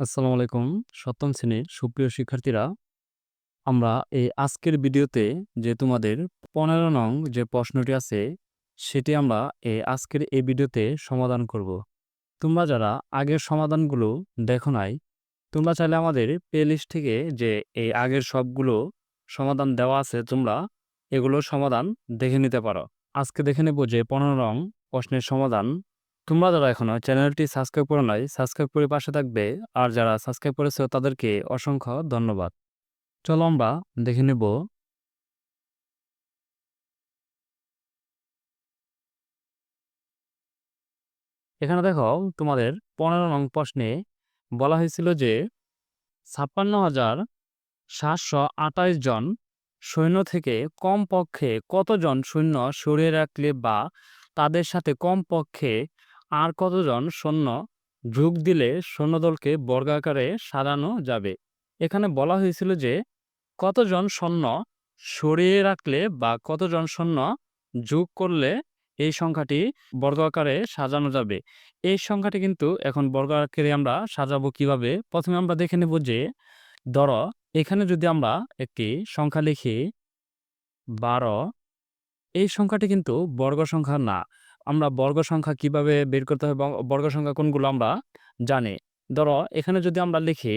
আসসালামু আলাইকুম। সপ্তম শ্রেণির সুপ্রিয় শিক্ষার্থীরা, আমরা এই আজকের ভিডিওতে যে তোমাদের পনেরো নং যে প্রশ্নটি আছে, সেটি আমরা এই আজকের এই ভিডিওতে সমাধান করব। তোমরা যারা আগের সমাধানগুলো দেখো নাই, তোমরা চাইলে আমাদের প্লেলিস্ট থেকে যে এই আগের সবগুলো সমাধান দেওয়া আছে, তোমরা এগুলো সমাধান দেখে নিতে পারো। আজকে দেখে নেব যে পনেরো নং প্রশ্নের সমাধান তোমরা যারা এখনও চ্যানেলটি সাবস্ক্রাইব করে নাই, সাবস্ক্রাইব করে পাশে থাকবে। আর যারা সাবস্ক্রাইব করেছে, তাদেরকে অসংখ্য ধন্যবাদ। চলো আমরা দেখে নেব। এখানে দেখো, তোমাদের পনেরো নং প্রশ্নে বলা হয়েছিল যে ছাপ্পান্ন হাজার সাতশো আঠাশ জন সৈন্য থেকে কমপক্ষে কতজন সৈন্য সরিয়ে রাখলে বা তাদের সাথে কমপক্ষে আর কতজন সৈন্য যোগ দিলে সৈন্যদলকে বর্গাকারে সাজানো যাবে? এখানে বলা হয়েছিল যে, কতজন সৈন্য সরিয়ে রাখলে বা কতজন সৈন্য যোগ করলে এই সংখ্যাটি বর্গাকারে সাজানো যাবে? এই সংখ্যাটি কিন্তু এখন বর্গাকারে আমরা সাজাবো কীভাবে? প্রথমে আমরা দেখে নেব যে, ধরো, এখানে যদি আমরা একটি সংখ্যা লিখি বারো, এই সংখ্যাটি কিন্তু বর্গ সংখ্যা না। আমরা বর্গ সংখ্যা কীভাবে বের করতে হবে বর্গ সংখ্যা কোনগুলো আমরা জানি। ধরো, এখানে যদি আমরা লিখি,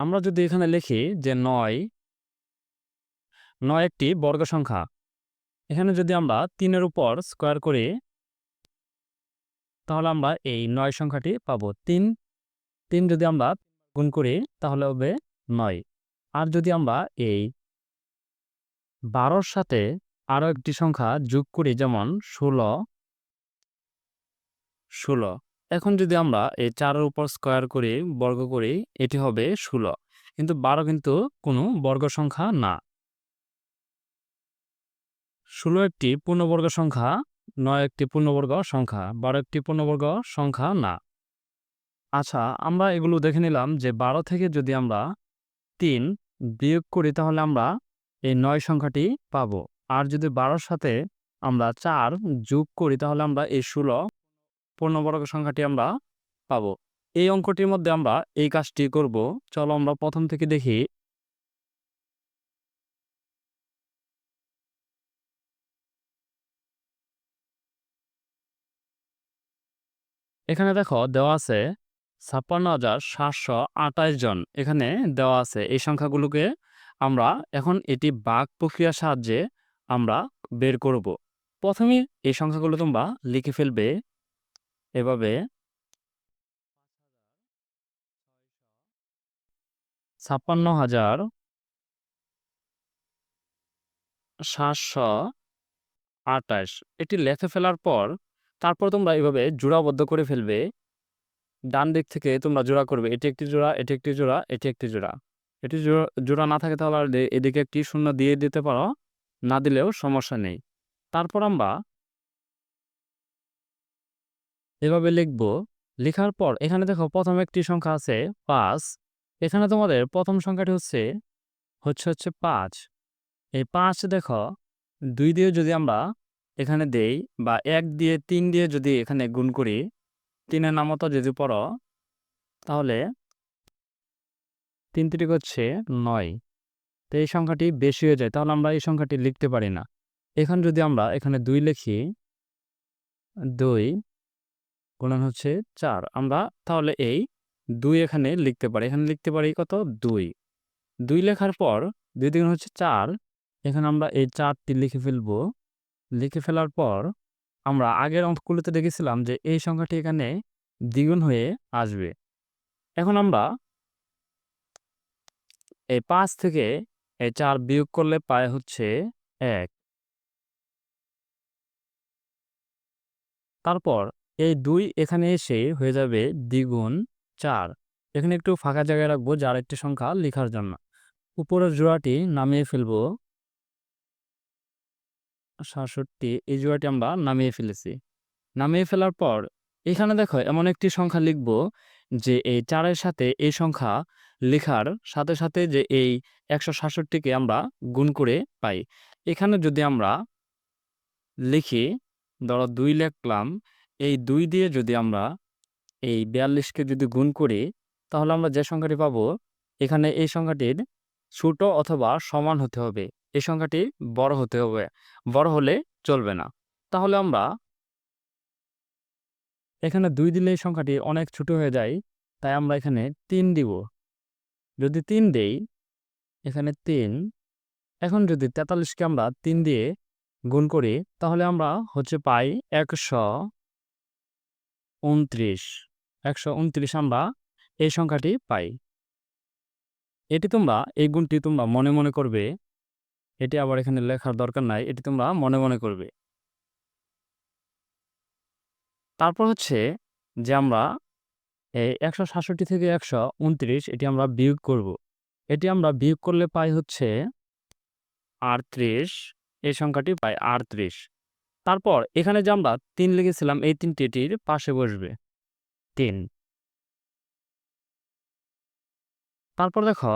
আমরা যদি এখানে লিখি যে নয় নয় একটি বর্গ সংখ্যা। এখানে যদি আমরা তিনের উপর স্কোয়ার করি, তাহলে আমরা এই নয় সংখ্যাটি পাবো। তিন তিন যদি আমরা গুণ করি, তাহলে হবে নয়। আর যদি আমরা এই বারোর সাথে আরও একটি সংখ্যা যোগ করি, যেমন ষোলো। ষোলো। এখন যদি আমরা এই চারের উপর স্কোয়ার করি, বর্গ করি, এটি হবে ষোলো। কিন্তু বারো কিন্তু কোনো বর্গ সংখ্যা না। ষোলো একটি পূর্ণবর্গ সংখ্যা, নয় একটি পূর্ণবর্গ সংখ্যা, বারো একটি পূর্ণবর্গ সংখ্যা না। আচ্ছা আমরা এগুলো দেখে নিলাম যে বারো থেকে যদি আমরা তিন বিয়োগ করি, তাহলে আমরা এই নয় সংখ্যাটি পাবো। আর যদি বারোর সাথে আমরা চার যোগ করি, তাহলে আমরা এই ষোলো পূর্ণবর্গ সংখ্যাটি আমরা পাবো। এই অঙ্কটির মধ্যে আমরা এই কাজটি করব। চলো আমরা প্রথম থেকে দেখি। এখানে দেখো দেওয়া আছে ছাপ্পান্ন হাজার সাতশো আঠাশ জন। এখানে দেওয়া আছে এই সংখ্যাগুলোকে আমরা এখন এটি বাক প্রক্রিয়ার সাহায্যে আমরা বের করব। প্রথমে এই সংখ্যাগুলো তোমরা লিখে ফেলবে। এভাবে ছাপ্পান্ন হাজার সাতশো আটাশ এটি লেখে ফেলার পর তারপর তোমরা এভাবে জোড়াবদ্ধ করে ফেলবে। ডান দিক থেকে তোমরা জোড়া করবে, এটি একটি জোড়া, এটি একটি জোড়া, এটি একটি জোড়া। এটি জোড়া না থাকে তাহলে আর এদিকে একটি শূন্য দিয়ে দিতে পারো। না দিলেও সমস্যা নেই। তারপর আমরা এভাবে লিখব। লেখার পর এখানে দেখো প্রথম একটি সংখ্যা আছে পাঁচ। এখানে তোমাদের প্রথম সংখ্যাটি হচ্ছে হচ্ছে হচ্ছে পাঁচ। এই পাঁচ দেখো, দুই দিয়ে যদি আমরা এখানে দেই বা এক দিয়ে তিন দিয়ে যদি এখানে গুণ করি, তিনের নামতো যদি পড়ো, তাহলে তিন তিরিক হচ্ছে নয়। তো এই সংখ্যাটি বেশি হয়ে যায়, তাহলে আমরা এই সংখ্যাটি লিখতে পারি না। এখন যদি আমরা এখানে দুই লিখি, দুই গুণন হচ্ছে চার, আমরা তাহলে এই দুই এখানে লিখতে পারি। এখানে লিখতে পারি কত? দুই। দুই লেখার পর দুই দিন হচ্ছে চার, এখানে আমরা এই চারটি লিখে ফেলব। লিখে ফেলার পর আমরা আগের অঙ্কগুলোতে দেখেছিলাম যে এই সংখ্যাটি এখানে দ্বিগুণ হয়ে আসবে। এখন আমরা এই পাঁচ থেকে এই চার বিয়োগ করলে পায় হচ্ছে এক। তারপর এই দুই এখানে এসে হয়ে যাবে দ্বিগুণ চার। এখানে একটু ফাঁকা জায়গায় রাখব, যার একটি সংখ্যা লেখার জন্য। উপরের জোড়াটি নামিয়ে ফেলব। সাতষট্টি, এই জোড়াটি আমরা নামিয়ে ফেলেছি। নামিয়ে ফেলার পর এখানে দেখো এমন একটি সংখ্যা লিখব যে এই চারের সাথে এই সংখ্যা লেখার সাথে সাথে যে এই একশো সাতষট্টিকে আমরা গুণ করে পাই। এখানে যদি আমরা লিখি, ধরো দুই লিখলাম, এই দুই দিয়ে যদি আমরা এই বিয়াল্লিশকে যদি গুণ করি, তাহলে আমরা যে সংখ্যাটি পাবো, এখানে এই সংখ্যাটির ছোট অথবা সমান হতে হবে। এই সংখ্যাটি বড় হতে হবে। বড় হলে চলবে না। তাহলে আমরা এখানে দুই দিলে সংখ্যাটি অনেক ছোট হয়ে যায়, তাই আমরা এখানে তিন দিব। যদি তিন দেই, এখানে তিন, এখন যদি তেতাল্লিশকে আমরা তিন দিয়ে গুণ করি, তাহলে আমরা হচ্ছে পাই একশো উনত্রিশ। একশো উনত্রিশ আমরা এই সংখ্যাটি পাই। এটি তোমরা, এই গুণটি তোমরা মনে মনে করবে। এটি আবার এখানে লেখার দরকার নাই, এটি তোমরা মনে মনে করবে। তারপর হচ্ছে যে আমরা এই একশো সাতষট্টি থেকে একশো উনত্রিশ এটি আমরা বিয়োগ করব। এটি আমরা বিয়োগ করলে পাই হচ্ছে আটত্রিশ, এই সংখ্যাটি পাই আটত্রিশ। তারপর এখানে যে আমরা তিন লিখেছিলাম, এই তিনটি এটির পাশে বসবে। তিন। তারপর দেখো,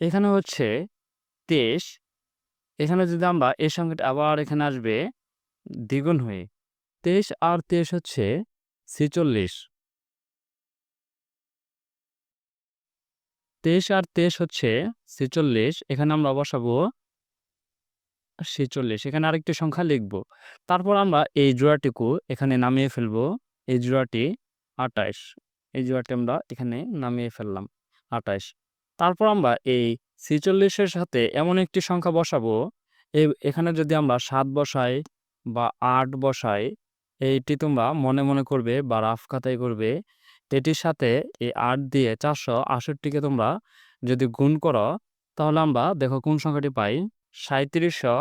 এখানে হচ্ছে তেইশ। এখানে যদি আমরা এই সংখ্যাটি আবার এখানে আসবে, দ্বিগুণ হয়ে তেইশ আর তেইশ হচ্ছে ছেচল্লিশ। তেইশ আর তেইশ হচ্ছে ছেচল্লিশ, এখানে আমরা বসাবো ছেচল্লিশ, এখানে আরেকটি সংখ্যা লিখব। তারপর আমরা এই জোড়াটিকু এখানে নামিয়ে ফেলব, এই জোড়াটি আটাইশ এই জোড়াটি আমরা এখানে নামিয়ে ফেললাম আটাইশ তারপর আমরা এই ছেচল্লিশের সাথে এমন একটি সংখ্যা বসাবো এখানে যদি আমরা সাত বসাই বা আট বসাই এইটি তোমরা মনে মনে করবে বা রাফ খাতায় করবে। এটির সাথে এই আট দিয়ে চারশো আষট্টিকে তোমরা যদি গুণ করো, তাহলে আমরা দেখো কোন সংখ্যাটি পাই? সাঁত্রিশশো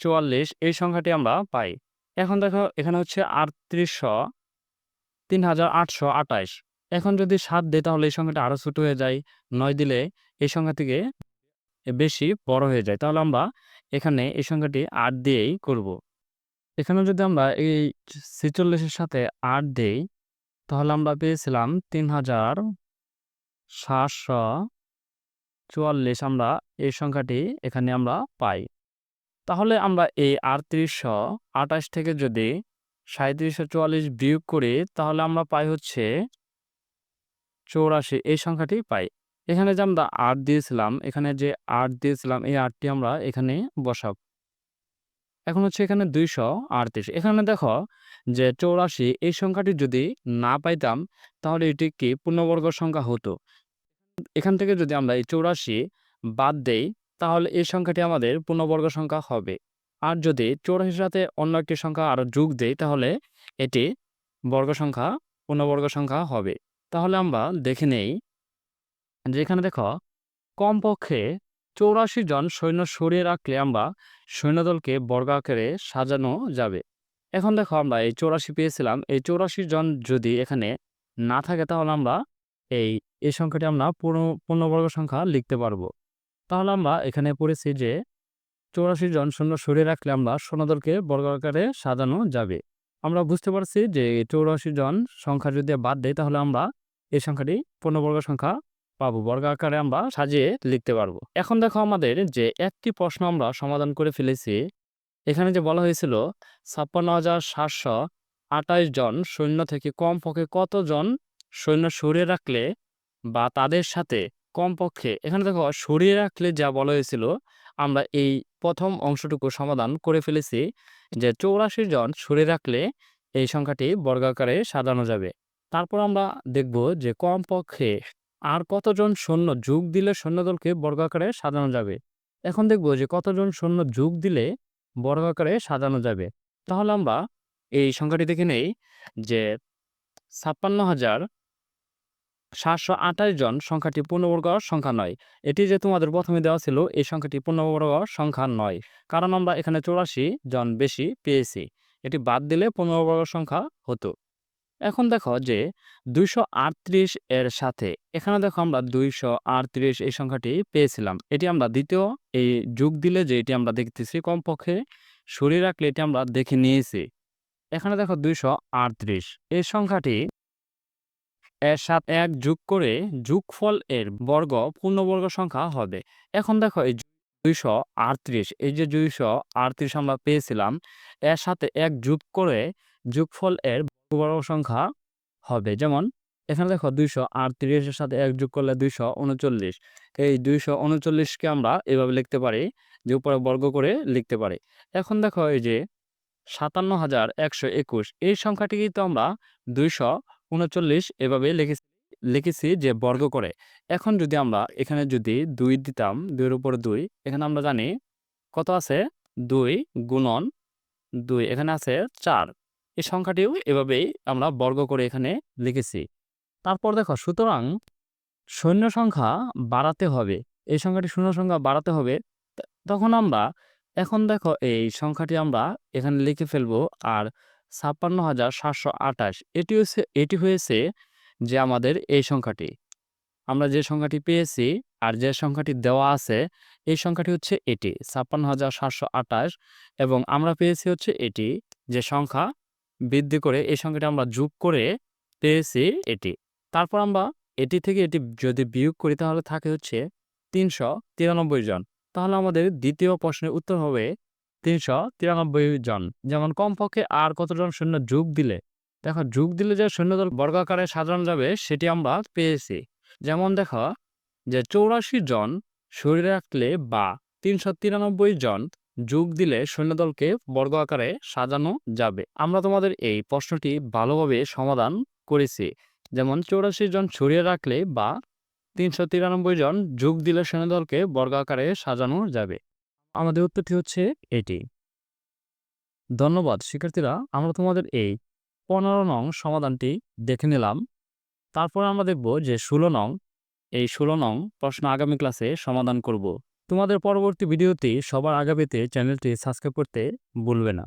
চুয়াল্লিশ এই সংখ্যাটি আমরা পাই। এখন দেখো এখানে হচ্ছে আটত্রিশশো তিন হাজার আটশো আটাইশ এখন যদি সাত দেয় তাহলে এই সংখ্যাটা আরও ছোটো হয়ে যায়। নয় দিলে এই সংখ্যা থেকে বেশি বড় হয়ে যায়। তাহলে আমরা এখানে এই সংখ্যাটি আট দিয়েই করব। এখানে যদি আমরা এই ছেচল্লিশের সাথে আট দেই, তাহলে আমরা পেয়েছিলাম তিন হাজার সাতশো চুয়াল্লিশ। আমরা এই সংখ্যাটি এখানে আমরা পাই। তাহলে আমরা এই আটত্রিশশো আঠাশ থেকে যদি সাঁত্রিশশো চুয়াল্লিশ বিয়োগ করি, তাহলে আমরা পাই হচ্ছে চৌরাশি। এই সংখ্যাটি পাই। এখানে যে আমরা আট দিয়েছিলাম, এখানে যে আট দিয়েছিলাম, এই আটটি আমরা এখানে বসাব। এখন হচ্ছে এখানে দুইশো আটত্রিশ। এখানে দেখো যে চৌরাশি, এই সংখ্যাটি যদি না পাইতাম, তাহলে এটি কি পূর্ণবর্গ সংখ্যা হতো? এখান থেকে যদি আমরা এই চৌরাশি বাদ দেই, তাহলে এই সংখ্যাটি আমাদের পূর্ণবর্গ সংখ্যা হবে। আর যদি চৌরাশির সাথে অন্য একটি সংখ্যা আরও যোগ দেই, তাহলে এটি বর্গ সংখ্যা, পূর্ণবর্গ সংখ্যা হবে। তাহলে আমরা দেখে নেই যে এখানে দেখো, কমপক্ষে চৌরাশি জন সৈন্য সরিয়ে রাখলে আমরা সৈন্যদলকে বর্গ আকারে সাজানো যাবে। এখন দেখো আমরা এই চৌরাশি পেয়েছিলাম। এই চৌরাশি জন যদি এখানে না থাকে তাহলে আমরা এই এই সংখ্যাটি আমরা পূর্ণ, পূর্ণবর্গ সংখ্যা লিখতে পারব। তাহলে আমরা এখানে পড়েছি যে চৌরাশি জন সৈন্য সরিয়ে রাখলে আমরা সৈন্যদলকে বর্গ আকারে সাজানো যাবে। আমরা বুঝতে পারছি যে চৌরাশি জন সংখ্যা যদি বাদ দেয় তাহলে আমরা এই সংখ্যাটি পূর্ণবর্গ সংখ্যা পাবো, বর্গ আকারে আমরা সাজিয়ে লিখতে পারব। এখন দেখো আমাদের যে একটি প্রশ্ন আমরা সমাধান করে ফেলেছি। এখানে যে বলা হয়েছিল, ছাপ্পান্ন হাজার সাতশো আঠাইশ জন সৈন্য থেকে কমপক্ষে কতজন সৈন্য সরিয়ে রাখলে বা তাদের সাথে কমপক্ষে এখানে দেখো, সরিয়ে রাখলে যা বলা হয়েছিল, আমরা এই প্রথম অংশটুকু সমাধান করে ফেলেছি যে চৌরাশি জন সরিয়ে রাখলে এই সংখ্যাটি বর্গাকারে সাজানো যাবে। তারপর আমরা দেখব যে কমপক্ষে আর কতজন সৈন্য যোগ দিলে সৈন্যদলকে বর্গাকারে সাজানো যাবে? এখন দেখব যে কতজন সৈন্য যোগ দিলে বর্গাকারে সাজানো যাবে। তাহলে আমরা এই সংখ্যাটি দেখে নেই যে ছাপ্পান্ন হাজার সাতশো আঠাশ জন সংখ্যাটি পূর্ণবর্গ সংখ্যা নয়। এটি যে তোমাদের প্রথমে দেওয়া ছিল, এই সংখ্যাটি পূর্ণবর্গ সংখ্যা নয়। কারণ আমরা এখানে চৌরাশি জন বেশি পেয়েছি। এটি বাদ দিলে পূর্ণবর্গ সংখ্যা হতো। এখন দেখো যে দুইশো আটত্রিশ এর সাথে, এখানে দেখো আমরা দুইশো আটত্রিশ এই সংখ্যাটি পেয়েছিলাম। এটি আমরা দ্বিতীয়, এই যুগ দিলে যে এটি আমরা দেখতেছি কমপক্ষে, সরিয়ে রাখলে এটি আমরা দেখে নিয়েছি। এখানে দেখো দুইশো আটত্রিশ, এই সংখ্যাটি এর সাথে এক যোগ করে যোগফল এর বর্গ, পূর্ণবর্গ সংখ্যা হবে। এখন দেখো এই দুইশো আটত্রিশ, এই যে দুইশো আটত্রিশ আমরা পেয়েছিলাম, এর সাথে এক যোগ করে যোগফল এর বড় সংখ্যা হবে। যেমন, এখানে দেখো দুইশো আর তিরিশের সাথে এক যোগ করলে দুইশো উনচল্লিশ। এই দুইশো উনচল্লিশকে আমরা এভাবে লিখতে পারি, যে উপরে বর্গ করে লিখতে পারি। এখন দেখো এই যে সাতান্ন হাজার একশো একুশ, এই সংখ্যাটি কিন্তু আমরা দুইশো উনচল্লিশ এভাবে লিখেছি লিখেছি যে বর্গ করে। এখন যদি আমরা এখানে যদি দুই দিতাম, দুইয়ের উপরে দুই, এখানে আমরা জানি কত আছে? দুই গুণন দুই, এখানে আছে চার। এই সংখ্যাটিও এভাবেই আমরা বর্গ করে এখানে লিখেছি। তারপর দেখো, সুতরাং শূন্য সংখ্যা বাড়াতে হবে, এই সংখ্যাটি শূন্য সংখ্যা বাড়াতে হবে তখন আমরা, এখন দেখো এই সংখ্যাটি আমরা এখানে লিখে ফেলব, আর ছাপ্পান্ন হাজার সাতশো আঠাশ, এটি হয়েছে এটি হয়েছে যে আমাদের এই সংখ্যাটি। আমরা যে সংখ্যাটি পেয়েছি, আর যে সংখ্যাটি দেওয়া আছে, এই সংখ্যাটি হচ্ছে এটি, ছাপ্পান্ন হাজার সাতশো আঠাশ, এবং আমরা পেয়েছি হচ্ছে এটি, যে সংখ্যা বৃদ্ধি করে এই সংখ্যাটি আমরা যোগ করে পেয়েছি এটি। তারপর আমরা এটি থেকে এটি যদি বিয়োগ করি তাহলে থাকে হচ্ছে তিনশো তিরানব্বই জন। তাহলে আমাদের দ্বিতীয় প্রশ্নের উত্তর হবে তিনশো তিরানব্বই জন। যেমন কমপক্ষে আর কতজন সৈন্য যোগ দিলে? দেখো, যোগ দিলে যে সৈন্যদল বর্গাকারে সাজানো যাবে, সেটি আমরা পেয়েছি। যেমন দেখো যে চৌরাশি জন শরীরে রাখলে বা তিনশো তিরানব্বই জন যোগ দিলে সৈন্যদলকে বর্গ আকারে সাজানো যাবে। আমরা তোমাদের এই প্রশ্নটি ভালোভাবে সমাধান করেছি। যেমন চৌরাশি জন সরিয়ে রাখলে বা তিনশো তিরানব্বই জন যোগ দিলে সৈন্যদলকে বর্গ আকারে সাজানো যাবে। আমাদের উত্তরটি হচ্ছে এটি। ধন্যবাদ, শিক্ষার্থীরা, আমরা তোমাদের এই পনেরো নং সমাধানটি দেখে নিলাম। তারপর আমরা দেখব যে ষোলো নং, এই ষোলো নং প্রশ্ন আগামী ক্লাসে সমাধান করব। তোমাদের পরবর্তী ভিডিওটি সবার আগে পেতে চ্যানেলটি সাবস্ক্রাইব করতে ভুলবে না।